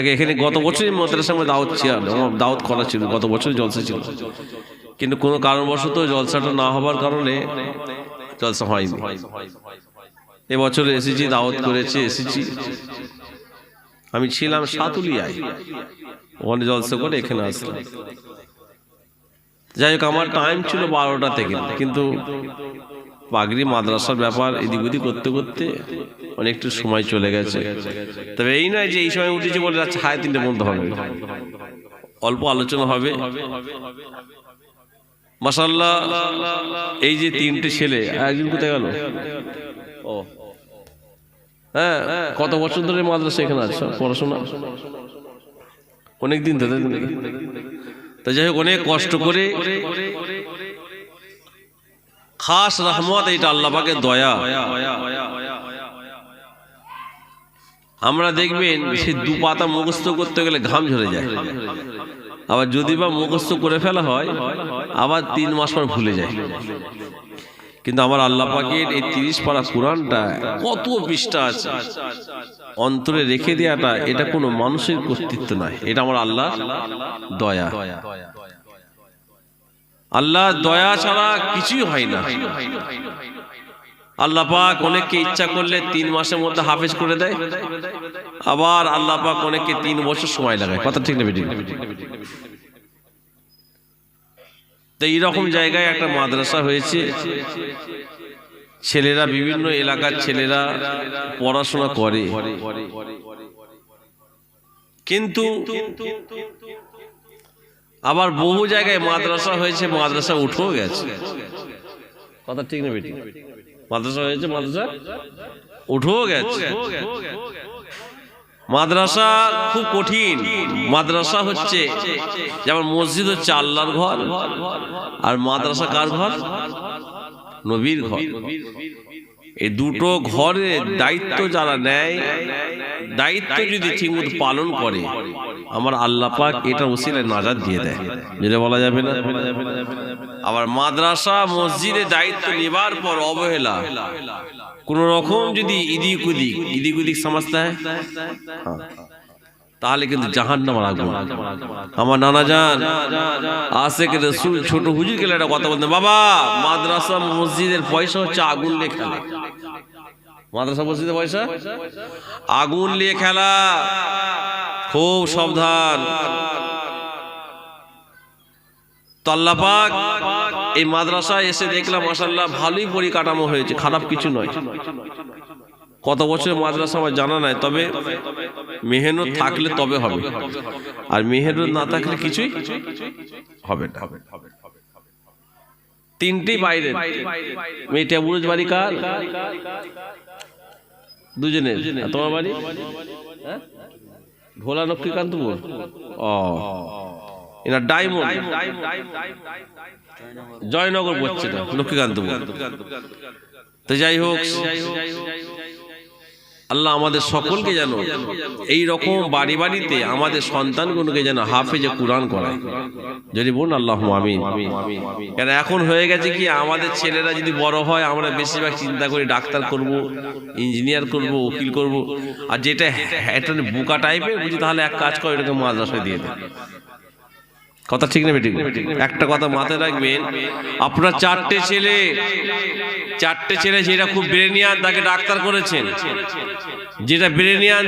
আগে এখানে গত বছরই মাদ্রাসার মধ্যে দাওয়াত ছিল দাওয়াত করা ছিল গত বছর জলসা ছিল। কিন্তু কোনো কারণবশত জলসাটা না হবার কারণে জলসা হয়নি। এবছর এসেছি দাওয়াত করেছি এসেছি আমি ছিলাম সাতুলিয়ায়। ওখানে জলসা করে এখানে আসলাম। যাই হোক আমার টাইম ছিল বারোটা থেকে কিন্তু পাগড়ি মাদ্রাসার ব্যাপার এদিক ওদিক করতে করতে অনেকটা সময় চলে গেছে। তবে এই নয় যে এই সময় উঠেছি বলে যাচ্ছে হায় তিনটে বন্ধ হবে। অল্প আলোচনা হবে। মাসাল্লাহ এই যে তিনটে ছেলে, একজন কোথায় গেল? ও। হ্যাঁ কত বছর ধরে মাদ্রাসা এখানে আছে? পড়াশোনা? অনেক দিন ধরে। তো যাই হোক, অনেক কষ্ট করে খাস রহমত এটা আল্লাহ পাকের দয়া। আমরা দেখবেন সে দু পাতা মুখস্থ করতে গেলে ঘাম ঝরে যায়। আবার যদি বা মুখস্থ করে ফেলা হয়, আবার তিন মাস পর ভুলে যায়। কিন্তু আমার আল্লাহ পাকের এই তিরিশ পারা কোরআনটা কত পৃষ্ঠা আছে। অন্তরে রেখে দেওয়াটা এটা কোনো মানুষের কর্তৃত্ব নয়। এটা আমার আল্লাহ দয়া। আল্লাহ দয়া ছাড়া কিছুই হয় না। আল্লাহ পাক অনেককে ইচ্ছা করলে তিন মাসের মধ্যে হাফেজ করে দেয়। আবার আল্লাহ পাক অনেককে তিন বছর সময় লাগায়। কথা ঠিক না তো এইরকম জায়গায় একটা মাদ্রাসা হয়েছে। ছেলেরা বিভিন্ন এলাকার ছেলেরা পড়াশোনা করে। কিন্তু আবার বহু জায়গায় মাদ্রাসা হয়েছে, মাদ্রাসা উঠেও গেছে। কথা ঠিক না বেটি? মাদ্রাসা হয়েছে, মাদ্রাসা উঠেও গেছে। মাদ্রাসা খুব কঠিন। মাদ্রাসা হচ্ছে যেমন মসজিদ হচ্ছে আল্লাহর ঘর, আর মাদ্রাসা কার ঘর? নবীর ঘর। এই দুটো ঘরে দায়িত্ব যারা নেয় দায়িত্ব যদি ঠিকমতো পালন করে আমার আল্লাহ পাক এটা উচিত নাজাদ দিয়ে দেয়। যেটা বলা যাবে না? আবার মাদ্রাসা মসজিদে দায়িত্ব নেবার পর অবহেলা। কোন রকম যদি ইদিক উদিক ইদিক উদিক সমস্ত হ্যাঁ। তাহলে কিন্তু জাহান নামার আগুন আমার নানা যান আসে কে রসুল ছোট হুজুর গেলে একটা কথা বলতেন। বাবা মাদ্রাসা মসজিদের পয়সা হচ্ছে আগুন নিয়ে খেলা। মাদ্রাসা মসজিদের পয়সা? আগুন নিয়ে খেলা। খুব সাবধান। তো আল্লাহ পাক এই মাদ্রাসায় এসে দেখলাম মাসাল্লাহ ভালোই পরিকাঠামো হয়েছে খারাপ কিছু নয়। কত বছরের মাদ্রাসা আমার জানা নাই তবে মেহনত থাকলে তবে হবে। আর মেহনত না থাকলে কিছুই হবে না। তিনটি বাইরে মেয়েটা বুড়ুজ বাড়ি কার? দুজনের। তোমার বাড়ি? হ্যাঁ? ভোলা লক্ষ্মীকান্তপুর ও। এনার ডায়মন্ড। জয়নগর পড়ছে না লক্ষ্মীকান্তপুর তো যাই হোক। আল্লাহ আমাদের সকলকে যেন এই রকম বাড়ি বাড়িতে আমাদের সন্তানগুলোকে যেন হাফেজে কোরআন করায়। যদি বোন আল্লাহ আমিন। কেন এখন হয়ে গেছে কি, আমাদের ছেলেরা যদি বড় হয়, আমরা বেশিরভাগ চিন্তা করি ডাক্তার করব, ইঞ্জিনিয়ার করব, উকিল করব। আর যেটা একটা বুকা টাইপের বুঝি তাহলে এক কাজ করে, এটাকে মাদ্রাসায় দিয়ে দেয় কথা ঠিক না বেটি একটা কথা মাথায় রাখবেন, আপনার চারটে ছেলে চারটে ছেলে যেটা খুব ব্রেনিয়ান তাকে ডাক্তার করেছেন। যেটা ব্রেনিয়ান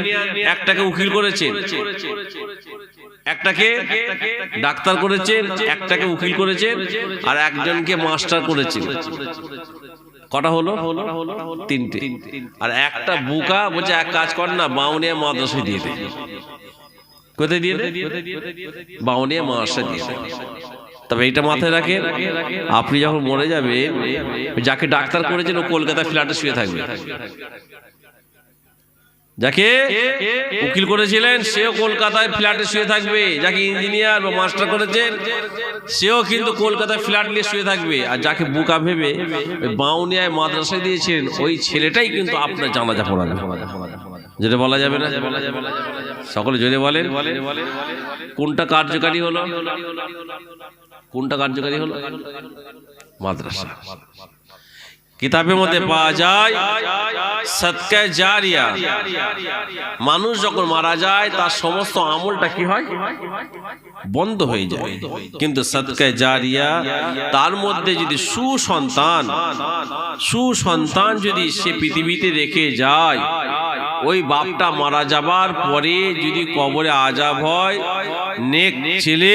একটাকে উকিল করেছেন। একটাকে ডাক্তার করেছেন, একটাকে উকিল করেছেন, আর একজনকে মাস্টার করেছেন। কটা হলো? তিনটে। আর একটা বুকা বলছে, এক কাজ কর না, বাউনিয়া মাদ্রাসায় দিয়ে দে। কোথায় দিয়ে বাউনিয়া মাদ্রাসায় দিয়ে তবে এটা মাথায় রাখেন আপনি যখন মরে যাবেন যাকে ডাক্তার করেছেন ও কলকাতা ফ্ল্যাটে শুয়ে থাকবে। যাকে উকিল করেছিলেন সেও কলকাতায় ফ্ল্যাটে শুয়ে থাকবে। যাকে ইঞ্জিনিয়ার বা মাস্টার করেছেন সেও কিন্তু কলকাতায় ফ্ল্যাট নিয়ে শুয়ে থাকবে। আর যাকে বুকা ভেবে বাউনিয়ায় মাদ্রাসায় দিয়েছেন ওই ছেলেটাই কিন্তু আপনার জানাজা পড়াবে। যেটা বলা যাবে না? সকলে যদি বলেন। কোনটা কার্যকারী হলো? কোনটা কার্যকারী হলো? মাদ্রাসা। কিতাবের মধ্যে পাওয়া যায় সৎকায় জারিয়া। মানুষ যখন মারা যায় তার সমস্ত আমলটা কি হয়? বন্ধ হয়ে যায়। কিন্তু সৎকায় জারিয়া তার মধ্যে যদি সুসন্তান সুসন্তান যদি সে পৃথিবীতে রেখে যায় ওই বাপটা মারা যাবার পরে যদি কবরে আজাব হয় নেক ছেলে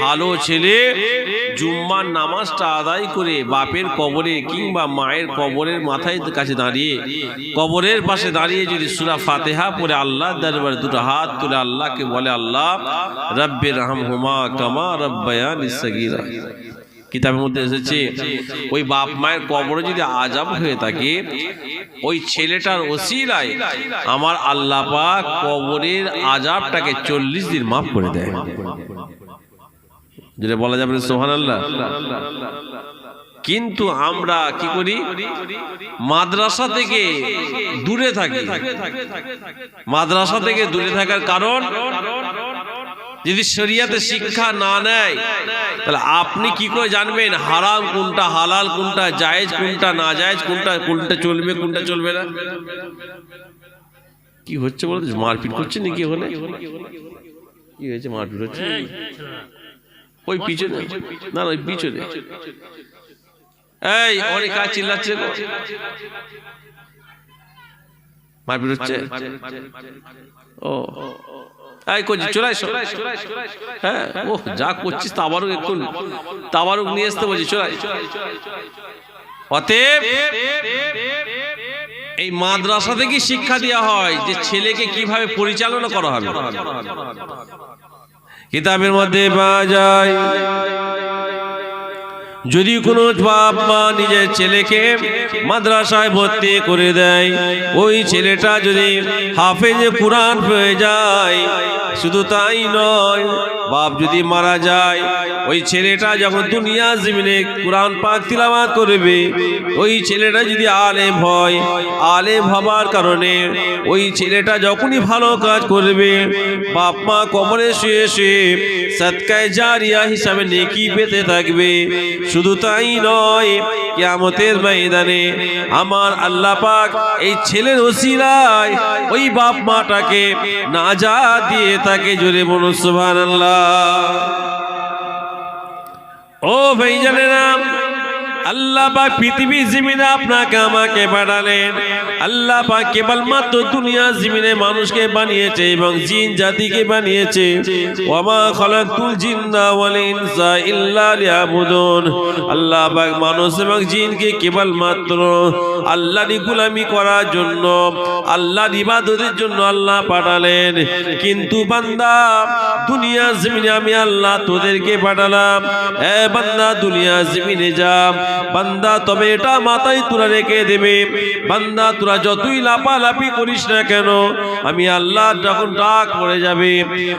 ভালো ছেলে জুম্মার নামাজটা আদায় করে বাপের কবরে কিংবা মায়ের কবরের মাথায় কাছে দাঁড়িয়ে কবরের পাশে দাঁড়িয়ে যদি সুরা ফাতেহা পরে আল্লাহ দরবারে দুটো হাত তুলে আল্লাহকে বলে আল্লাহ রব্বে রাহম হুমা কামা রব্বায়ান সগীরা। কিতাবের মধ্যে এসেছে ওই বাপ মায়ের কবরে যদি আজাব হয়ে থাকে ওই ছেলেটার ওসিলায় আমার আল্লাহ পাক কবরের আজাবটাকে চল্লিশ দিন মাফ করে দেয়। যেটা বলা যাবে সোহান আল্লাহ কিন্তু আমরা কি করি? মাদ্রাসা থেকে দূরে থাকি। মাদ্রাসা থেকে দূরে থাকার কারণ যদি শরিয়াতে শিক্ষা না নেয় তাহলে আপনি কি করে জানবেন হারাম কোনটা হালাল কোনটা জায়েজ কোনটা না জায়েজ কোনটা কোনটা চলবে কোনটা চলবে না? কি হচ্ছে বলতো মারপিট করছে নাকি ওখানে কি হয়েছে? মারপিট হচ্ছে? ওই পিছনে? না না ওই পিছনে। এই অনেক কাজ চিল্লাচ্ছে। মারপিট হচ্ছে। ও এই করছি চলে আসো হ্যাঁ ও যা করছিস তাবারও একটু তাবারুক নিয়ে আসতে বলছি চলে অতএব এই মাদ্রাসা থেকে শিক্ষা দেওয়া হয় যে ছেলেকে কীভাবে পরিচালনা করা হবে? কিতাবের মধ্যে পাওয়া যায় যদি কোনো বাপ মা নিজের ছেলেকে মাদ্রাসায় ভর্তি করে দেয়, ওই ছেলেটা যদি হাফেজে কোরআন হয়ে যায়, শুধু তাই নয়, বাপ যদি মারা যায়, ওই ছেলেটা যখন দুনিয়া জমিনে কোরআন পাক তিলাবাত করবে, ওই ছেলেটা যদি আলেম হয়, আলেম হবার কারণে ওই ছেলেটা যখনই ভালো কাজ করবে, বাপ মা কবরে শুয়ে শুয়ে সৎকায় জারিয়া হিসাবে নেকি পেতে থাকবে। শুধু তাই নয়, কিয়ামতের ময়দানে আমার আল্লাহ পাক এই ছেলের ওসিলায় ওই বাপ মাটাকে না যা দিয়ে তাকে জোরে বলুন, সুবহানাল্লাহ। ও ভাই জানেরাম আল্লাহ পাক পৃথিবী জমিনে আপনাকে, আমাকে পাঠালেন। আল্লাহ পাক কেবলমাত্র দুনিয়া জমিনে মানুষকে বানিয়েছে এবং জিন জাতিকে বানিয়েছে। ওয়ামা খালাকুল জিন্না ওয়াল ইনসা ইল্লা লিয়াবুদুন। আল্লাহ পাক মানুষ এবং জিনকে কেবলমাত্র আল্লাহর গোলামি করার জন্য, আল্লাহর ইবাদতের জন্য আল্লাহ পাঠালেন। কিন্তু বান্দা দুনিয়া জমিনে আমি আল্লাহ তোদেরকে পাঠালাম। এ বান্দা দুনিয়া জমিনে যা বান্দা, তবে এটা মাথায় তোরা রেখে দেবে। বান্দা তোরা যতই লাপালাপি করিস না কেন, আমি আল্লাহ যখন ডাক পড়ে যাবে,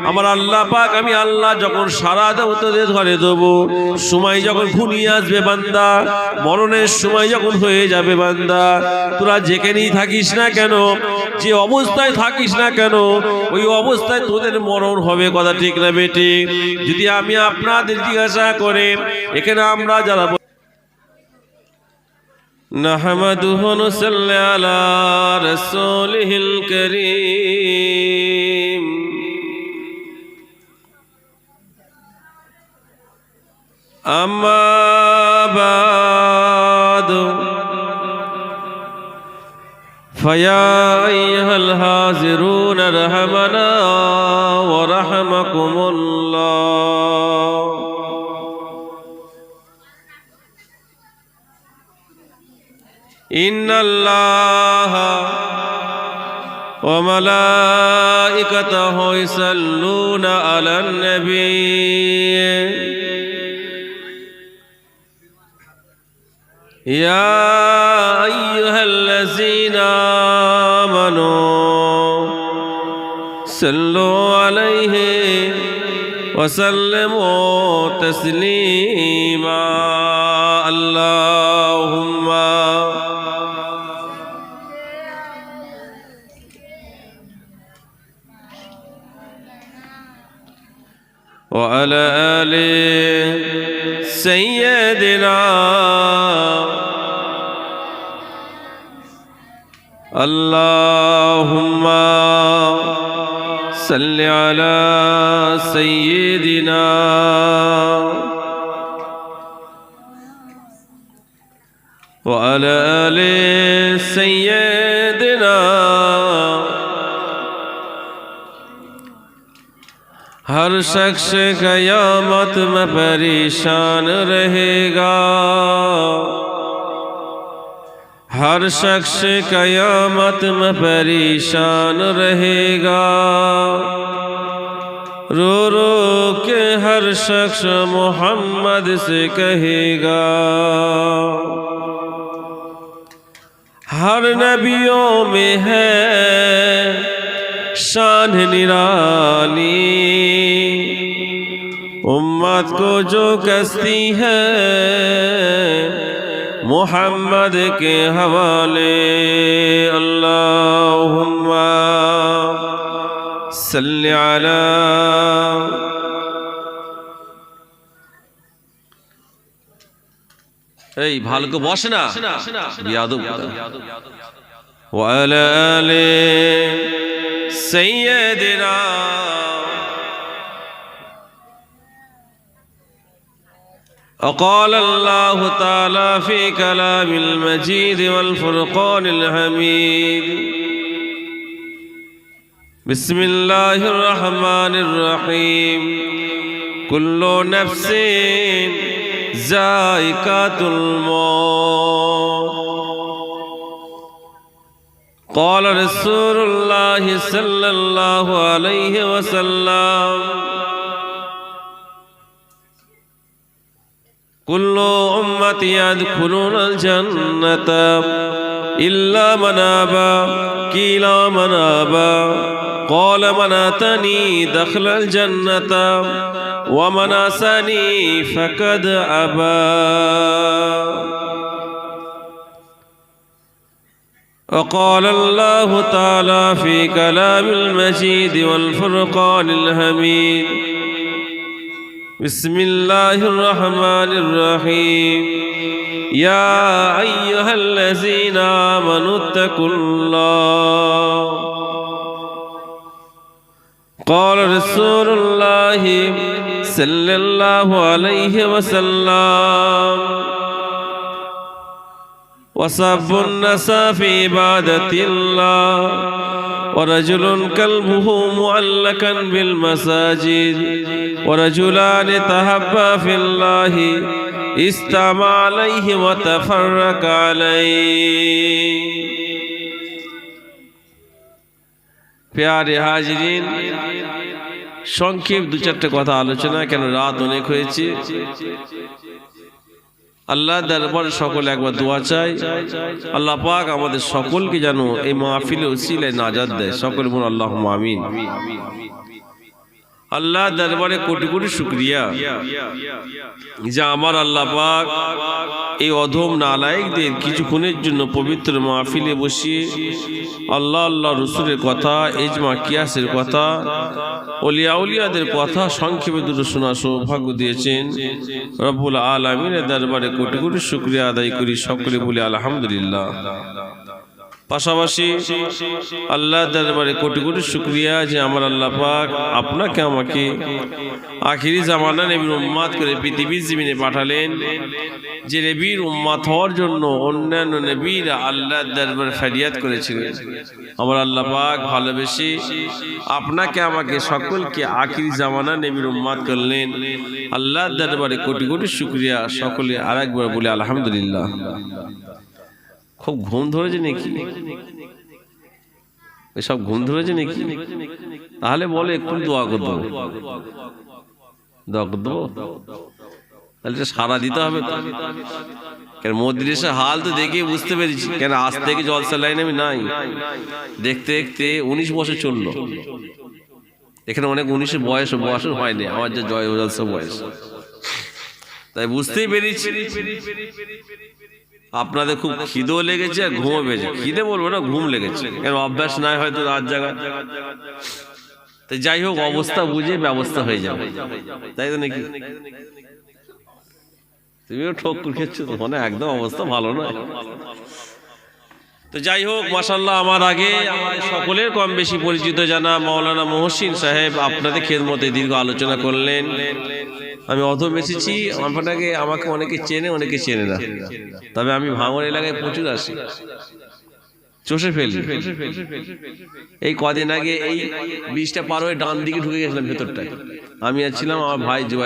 আমার আল্লাহ পাক আমি আল্লাহ যখন সারা দেব, তোদের ঘরে দেবো। সময় যখন ঘুমিয়ে আসবে বান্দা, মরণের সময় যখন হয়ে যাবে বান্দা তোরা যেখানেই থাকিস না কেন, যে অবস্থায় থাকিস না কেন, ওই অবস্থায় তোদের মরণ হবে, কথা ঠিক না বেটি যদি আমি আপনাদের জিজ্ঞাসা করে এখানে আমরা যারা نحمده ونصلي على رسوله الكريم أما بعد فيا أيها الحاضرون رحمنا ورحمكم الله ان اللہ وملائکتہ یسلون علی النبی یا ایہا الذین آمنوا سلو علیہ وسلموا تسلیما اللہ اللهم صل على سيدنا وعلى ال سيدنا ہر شخص قیامت میں پریشان رہے گا हर शख्स कयामत में परेशान रहेगा। रो रो के हर शख्स मोहम्मद से कहेगा। हर नबियों में है शान निराली। उम्मत को जो कसती है محمد کے حوالے اللهم صل على اے بھالو کو بوشنا یادو وعلى آل سيدنا وقال الله تعالى في كلام المجيد والفرقان الحميد بسم الله الرحمن الرحيم كل نفس ذائقة الموت قال رسول الله صلى الله عليه وسلم كل أمتي يدخلون الجنة إلا من أبى قيل من أبى. قال من أتني دخل الجنة ومن أسني فقد أبى. وقال الله تعالى في كلام المجيد والفرقان الحميد بسم الله الرحمن الرحيم يا أيها الذين آمنوا اتقوا الله قال رسول الله صلى الله عليه وسلم وصب الناس في عبادة الله ورجل كلبه معلقا بالمساجد ورجلان تهبا في الله استمع عليه وتفرق عليه প্যারে হাজরিন সংক্ষেপ দু চারটে কথা আলোচনা কেন রাত অনেক হয়েছে আল্লাহ দরবারে সকলে একবার দোয়া চাই আল্লাহ পাক আমাদের সকলকে যেন এই মাহফিলে উসিলে নাজাদ দেয়। সকল বলুন আল্লাহ আমিন। আল্লাহ দরবারে কোটি কোটি শুক্রিয়া। যে আমার আল্লাহ পাক এই অধম নালায়কদের কিছুক্ষণের জন্য পবিত্র মাহফিলে বসিয়ে আল্লাহ আল্লাহ রসুলের কথা এজমা কিয়াসের কথা, অলিয়া উলিয়াদের কথা সংক্ষেপে দুটো শোনা সৌভাগ্য দিয়েছেন। রব্বুল আলমিনের দরবারে কোটি কোটি শুক্রিয়া আদায় করি, সকলে বলে আলহামদুলিল্লাহ। পাশাপাশি আল্লাহ দরবারে কোটি কোটি শুক্রিয়া যে আমার আল্লাহ পাক আপনাকে আমাকে আখিরি জামানা নবীর উম্মাদ করে পৃথিবীর জীবনে পাঠালেন, যে নবীর উম্মাদ হওয়ার জন্য অন্যান্য নবীরা আল্লাহ দরবারে ফরিয়াদ করেছিলেন। আমার আল্লাহ পাক ভালোবেসে আপনাকে আমাকে সকলকে আখিরি জামানা নবীর উম্মাদ করলেন। আল্লাহ দরবারে কোটি কোটি শুক্রিয়া সকলে আরেকবার বলে আলহামদুলিল্লাহ। খুব ঘুম ধরেছে নাকি? এসব ঘুম ধরেছে নাকি? তাহলে বলে একটু দোয়া করে দেবো। দোয়া করে দেবো? তাহলে সারা দিতে হবে কেন মদ্রিসের হাল তো দেখে বুঝতে পেরেছি। কেন আজ থেকে জলসা লাইন আমি নাই। দেখতে দেখতে উনিশ বছর চলল। এখানে অনেক উনিশের বয়স বয়স হয়নি। আমার যে জয় জলসা বয়স। তাই বুঝতেই পেরেছি। আপনাদের খুব খিদেও লেগেছে আর ঘুমও পেয়েছে খিদে বলব না ঘুম লেগেছে। কেন অভ্যাস নাই হয়তো রাত জায়গা তো যাই হোক অবস্থা বুঝে ব্যবস্থা হয়ে যাবে। তাই তো নাকি? তুমিও ঠোক খেয়েছো তো মানে একদম অবস্থা ভালো নয়। তো যাই হোক মাসাল্লাহ আমার আগে সকলের কম বেশি পরিচিত জানা মাওলানা মহসিন সাহেব আপনাদের খেদমতে দীর্ঘ আলোচনা করলেন। আমি অধম এসেছি আমাকে আমাকে অনেকে চেনে অনেকে চেনে না। তবে আমি ভাঙর এলাকায় প্রচুর আসি। চষে ফেলি। এই কদিন আগে এই বীজটা পার হয়ে ডান দিকে ঢুকে গেছিলাম ভেতরটায়। আমি আর ছিলাম আমার ভাই